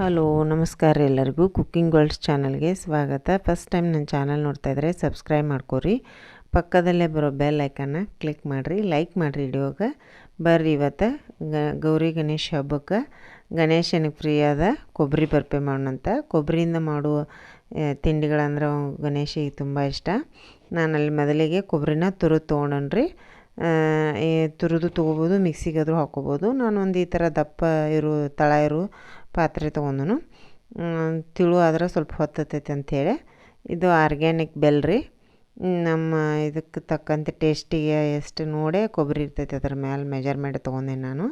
Hello, ನಮಸ್ಕಾರ ಎಲ್ಲರಿಗೂ. Cooking world's ಚಾನಲ್ಗೆ ಸ್ವಾಗತ. ಫಸ್ಟ್ ಟೈಮ್ ನನ್ನ ಚಾನಲ್ ನೋಡ್ತಾ ಇದ್ದರೆ ಸಬ್ಸ್ಕ್ರೈಬ್ ಮಾಡ್ಕೊರಿ. ಪಕ್ಕದಲ್ಲೇ ಬರೋ ಬೆಲ್ ಐಕನ್ನ ಕ್ಲಿಕ್ ಮಾಡಿರಿ. ಲೈಕ್ ಮಾಡಿರಿ ವಿಡಿಯೋಗೆ ಬರ್ರಿ ಇವತ್ತು ಗೌರಿ ಗಣೇಶ ಹಬ್ಬಕ್ಕೆ. ಗಣೇಶನಿಗೆ ಫ್ರೀಯಾದ ಕೊಬ್ಬರಿ ಬರ್ಪೆ ಮಾಡೋಣಂತ. ಕೊಬ್ಬರಿಯಿಂದ ಮಾಡುವ ತಿಂಡಿಗಳಂದ್ರೆ ಗಣೇಶಿಗೆ ತುಂಬ ಇಷ್ಟ. ನಾನು ಅಲ್ಲಿ ಮೊದಲಿಗೆ ಕೊಬ್ಬರಿನ ತುರಿದು ತೊಗೊಂಡ್ರಿ ತುರಿದು ತೊಗೋಬೋದು, ಮಿಕ್ಸಿಗಾದರೂ ಹಾಕ್ಕೋಬೋದು ನಾನು ಒಂದು ಈ ಥರ ದಪ್ಪ ಇರೋ, ತಳ ಇರೋ ಪಾತ್ರೆ ತೊಗೊಂಡನು. ತಿಳು ಆದ್ರೆ ಸ್ವಲ್ಪ ಹೊತ್ತತೈತೆ ಅಂಥೇಳಿ ಇದು ಆರ್ಗ್ಯಾನಿಕ್ ಬೆಲ್ ರೀ. ನಮ್ಮ ಇದಕ್ಕೆ ತಕ್ಕಂತೆ ಟೇಸ್ಟಿಗೆ ಎಷ್ಟು ನೋಡೇ ಕೊಬ್ಬರಿ ಇರ್ತೈತೆ ಅದ್ರ ಮೇಲೆ ಮೆಜರ್ಮೆಂಟ್ ತೊಗೊಂಡೆ ನಾನು.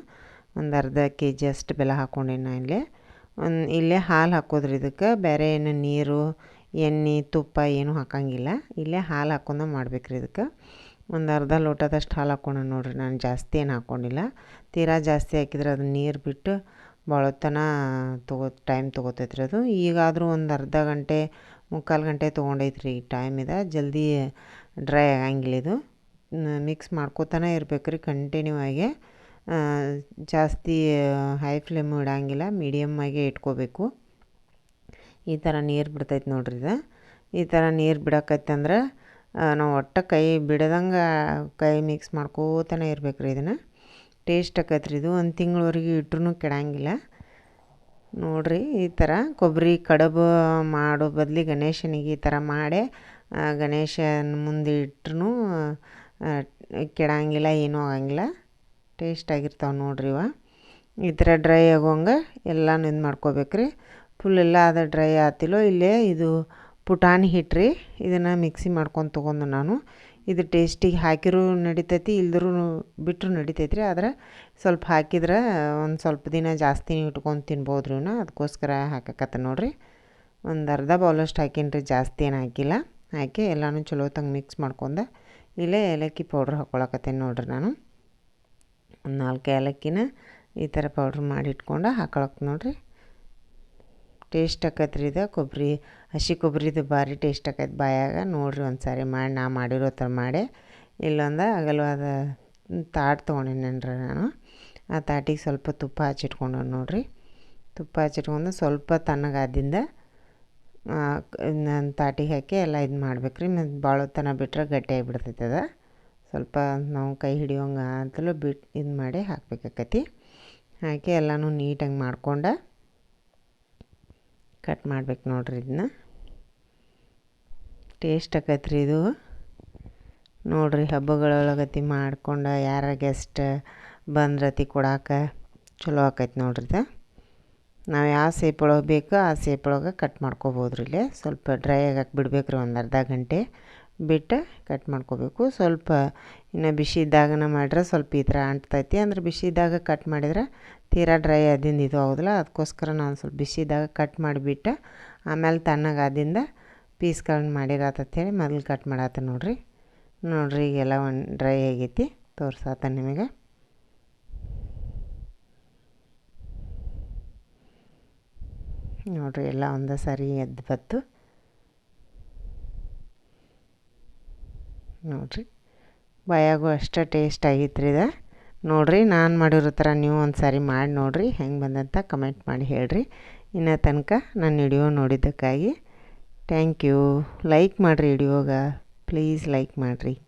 ಒಂದು ಅರ್ಧ ಕೆ ಜಿ ಅಷ್ಟು ಬೆಲ್ಲ ಹಾಕ್ಕೊಂಡೇನೆ ನಾನು ಇಲ್ಲಿ. ಒಂದು ಇಲ್ಲೇ ಹಾಲು ಹಾಕೋದ್ರಿ ಇದಕ್ಕೆ. ಬೇರೆ ಏನು ನೀರು, ಎಣ್ಣೆ, ತುಪ್ಪ ಏನೂ ಹಾಕಂಗಿಲ್ಲ. ಇಲ್ಲೇ ಹಾಲು ಹಾಕೊಂಡು ಮಾಡ್ಬೇಕ್ರಿ ಇದಕ್ಕೆ. ಒಂದು ಅರ್ಧ ಲೋಟದಷ್ಟು ಹಾಲು ಹಾಕ್ಕೊಂಡು ನೋಡಿರಿ. ನಾನು ಜಾಸ್ತಿ ಏನು ಹಾಕ್ಕೊಂಡಿಲ್ಲ ತೀರಾ ಜಾಸ್ತಿ ಹಾಕಿದ್ರೆ ಅದು ನೀರು ಬಿಟ್ಟು ಭಾಳೊತ್ತನ ತಗೋ ಟೈಮ್ ತೊಗೋತೈತ್ರಿ ಅದು. ಈಗಾದರೂ ಒಂದು ಅರ್ಧ ಗಂಟೆ, ಮುಕ್ಕಾಲು ಗಂಟೆ ತೊಗೊಂಡೈತ್ರಿ ಈ ಟೈಮ್ ಇದೆ. ಜಲ್ದಿ ಡ್ರೈ ಆಗಂಗಿಲ್ಲ ಇದು. ಮಿಕ್ಸ್ ಮಾಡ್ಕೋತಾನೆ ಇರ್ಬೇಕು ರೀ ಕಂಟಿನ್ಯೂ ಆಗಿ ಜಾಸ್ತಿ ಹೈ ಫ್ಲೇಮ್ ಇಡಂಗಿಲ್ಲ ಮೀಡಿಯಮ್ ಆಗಿ ಇಟ್ಕೋಬೇಕು. ಈ ಥರ ನೀರು ಬಿಡ್ತೈತೆ ನೋಡ್ರಿ ಇದು. ಈ ಥರ ನೀರು ಬಿಡಕೈತಂದ್ರೆ ನಾವು ಒಟ್ಟು ಕೈ ಬಿಡದಂಗೆ ಕೈ ಮಿಕ್ಸ್ ಮಾಡ್ಕೋತಾನೆ ಇರ್ಬೇಕು ರೀ ಇದನ್ನು. ಟೇಸ್ಟ್ ಆಕೈತೆ ರೀ ಇದು. ಒಂದು ತಿಂಗಳವರೆಗೆ ಇಟ್ರೂ ಕೆಡಂಗಿಲ್ಲ. ನೋಡಿರಿ ಈ ಥರ ಕೊಬ್ಬರಿ ಕಡುಬು ಮಾಡೋ ಬದಲಿ ಗಣೇಶನಿಗೆ ಈ ಥರ ಮಾಡಿ ಗಣೇಶನ ಮುಂದೆ ಇಟ್ರೂ ಕೆಡಂಗಿಲ್ಲ, ಏನೂ ಆಗಂಗಿಲ್ಲ. ಟೇಸ್ಟ್ ಆಗಿರ್ತಾವೆ ನೋಡ್ರಿ ಇವ. ಈ ಥರ ಡ್ರೈ ಆಗೋಂಗೆ ಎಲ್ಲನೂ ಇದು ಮಾಡ್ಕೋಬೇಕ್ರಿ. ಫುಲ್ ಎಲ್ಲ ಅದು ಡ್ರೈ ಆತಿಲ್ಲೋ ಇಲ್ಲೇ ಇದು ಪುಟಾಣಿ ಹಿಟ್ಟು ರೀ ಇದನ್ನು ಮಿಕ್ಸಿ ಮಾಡ್ಕೊಂಡು ತೊಗೊಂಡು ನಾನು. ಇದು ಟೇಸ್ಟಿಗೆ ಹಾಕಿರೂ ನಡಿತೈತಿ, ಇಲ್ದರೂ ಬಿಟ್ಟರು ನಡಿತೈತಿ ರೀ ಆದ್ರೆ ಸ್ವಲ್ಪ ಹಾಕಿದ್ರೆ ಒಂದು ಸ್ವಲ್ಪ ದಿನ ಜಾಸ್ತಿ ಇಟ್ಕೊಂಡು ತಿನ್ಬೋದು ರೀ ಅದಕ್ಕೋಸ್ಕರ ಹಾಕಕತ್ತ ನೋಡಿರಿ. ಒಂದು ಅರ್ಧ ಬೌಲಷ್ಟು ಹಾಕೀನಿ ರೀ ಜಾಸ್ತಿ ಏನು ಹಾಕಿಲ್ಲ. ಹಾಕಿ ಎಲ್ಲನೂ ಚಲೋ ತಂಗೆ ಮಿಕ್ಸ್ ಮಾಡ್ಕೊಂಡೆ ಇಲ್ಲೇ ಏಲಕ್ಕಿ ಪೌಡ್ರ್ ಹಾಕ್ಕೊಳಕತ್ತೇನೆ ನೋಡ್ರಿ ನಾನು. ಒಂದು ನಾಲ್ಕು ಏಲಕ್ಕಿನ ಈ ಥರ ಪೌಡ್ರ್ ಮಾಡಿ ಇಟ್ಕೊಂಡು ಹಾಕೊಳಕ್ಕೆ ನೋಡ್ರಿ. ಟೇಸ್ಟ್ ಆಕತ್ರಿ ಇದು. ಕೊಬ್ಬರಿ, ಹಸಿ ಕೊಬ್ಬರಿದು ಭಾರಿ ಟೇಸ್ಟ್ ಆಕೈತೆ ಬಾಯಾಗ. ನೋಡಿರಿ ಒಂದು ಸಾರಿ ಮಾಡಿ, ನಾ ಮಾಡಿರೋ ಥರ ಮಾಡಿ. ಇಲ್ಲೊಂದು ಅಗಲವಾದ ತಾಟ್ ತೊಗೊಂಡಿನೇನ್ರಿ ನಾನು. ಆ ತಾಟಿಗೆ ಸ್ವಲ್ಪ ತುಪ್ಪ ಹಚ್ಚಿಟ್ಕೊಂಡು ನೋಡಿರಿ. ತುಪ್ಪ ಹಚ್ಚಿಟ್ಕೊಂಡು ಸ್ವಲ್ಪ ತಣ್ಣಗಾದಿಂದ ನಾನು ತಾಟಿಗೆ ಹಾಕಿ ಎಲ್ಲ ಇದು ಮಾಡ್ಬೇಕು ರೀ ಮತ್ತು ಭಾಳ ತನ ಬಿಟ್ಟರೆ ಗಟ್ಟಿ ಆಗಿಬಿಡ್ತೈತೆ ಅದು. ಸ್ವಲ್ಪ ನಾವು ಕೈ ಹಿಡಿಯೋಂಗೆ ಅಂತಲೂ ಬಿಟ್ಟು ಇದು ಮಾಡಿ ಹಾಕ್ಬೇಕಾಕತಿ. ಹಾಕಿ ಎಲ್ಲನೂ ನೀಟಾಗಿ ಮಾಡ್ಕೊಂಡು ಕಟ್ ಮಾಡ್ಬೇಕು ನೋಡ್ರಿ ಇದನ್ನ. ಟೇಸ್ಟ್ ಆಕೈತೆ ಇದು. ನೋಡ್ರಿ ಹಬ್ಬಗಳೊಳಗತಿ ಮಾಡ್ಕೊಂಡು ಯಾರ ಗೆಸ್ಟ್ ಬಂದ್ರತಿ ಕೊಡಾಕ ಚಲೋ ಆಕೈತಿ ನೋಡ್ರಿ ಇದು. ನಾವು ಯಾವ ಸೇಪ್ ಒಳಗೆ ಬೇಕೋ ಆ ಸೇಪ್ ಒಳಗೆ ಕಟ್ ಮಾಡ್ಕೊಬೋದು ರೀ ಇಲ್ಲೇ. ಸ್ವಲ್ಪ ಡ್ರೈ ಆಗಕ್ಕೆ ಬಿಡ್ಬೇಕು ರೀ ಒಂದು ಅರ್ಧ ಗಂಟೆ. ಬಿಟ್ಟು ಕಟ್ ಮಾಡ್ಕೋಬೇಕು. ಸ್ವಲ್ಪ ಇನ್ನು ಬಿಸಿ ಇದ್ದಾಗನ ಮಾಡ್ರೆ ಸ್ವಲ್ಪ ಈ ಥರ ಅಂಟ್ತೈತಿ. ಅಂದ್ರೆ ಬಿಸಿ ಇದ್ದಾಗ ಕಟ್ ಮಾಡಿದ್ರೆ ತೀರಾ ಡ್ರೈ ಆದಿಂದ ಇದು ಆಗೋದಿಲ್ಲ. ಅದಕ್ಕೋಸ್ಕರ ನಾನು ಸ್ವಲ್ಪ ಬಿಸಿ ಇದ್ದಾಗ ಕಟ್ ಮಾಡಿಬಿಟ್ಟು. ಆಮೇಲೆ ತಣ್ಣಗೆ ಆದಿಂದ ಪೀಸ್ಗಳನ್ನ ಮಾಡಿರತ್ತೇಳಿ ಮೊದಲು ಕಟ್ ಮಾಡತ್ತ ನೋಡ್ರಿ. ನೋಡ್ರಿ ಈಗೆಲ್ಲ ಒಂದು ಡ್ರೈ ಆಗೈತಿ. ತೋರ್ಸಾತ ನಿಮಗೆ. ನೋಡ್ರಿ ಎಲ್ಲ ಒಂದೇ ಸರಿ ಎದ್ದು ಬತ್ತು ನೋಡ್ರಿ. ಬಾಯಾಗೂ ಅಷ್ಟೇ ಟೇಸ್ಟ್ ಆಗಿತ್ತು ರೀ ಇದು. ನೋಡಿರಿ, ನಾನು ಮಾಡಿರೋ ಥರ ನೀವು ಒಂದು ಸಾರಿ ಮಾಡಿ ನೋಡಿರಿ, ಹೆಂಗೆ ಬಂದಂತ ಕಮೆಂಟ್ ಮಾಡಿ ಹೇಳ್ರಿ. ಇನ್ನು ತನಕ ನನ್ನ ವಿಡಿಯೋ ನೋಡಿದ್ದಕ್ಕಾಗಿ ಥ್ಯಾಂಕ್ ಯು ಲೈಕ್ ಮಾಡಿರಿ ವಿಡಿಯೋಗೆ ಪ್ಲೀಸ್ ಲೈಕ್ ಮಾಡಿರಿ.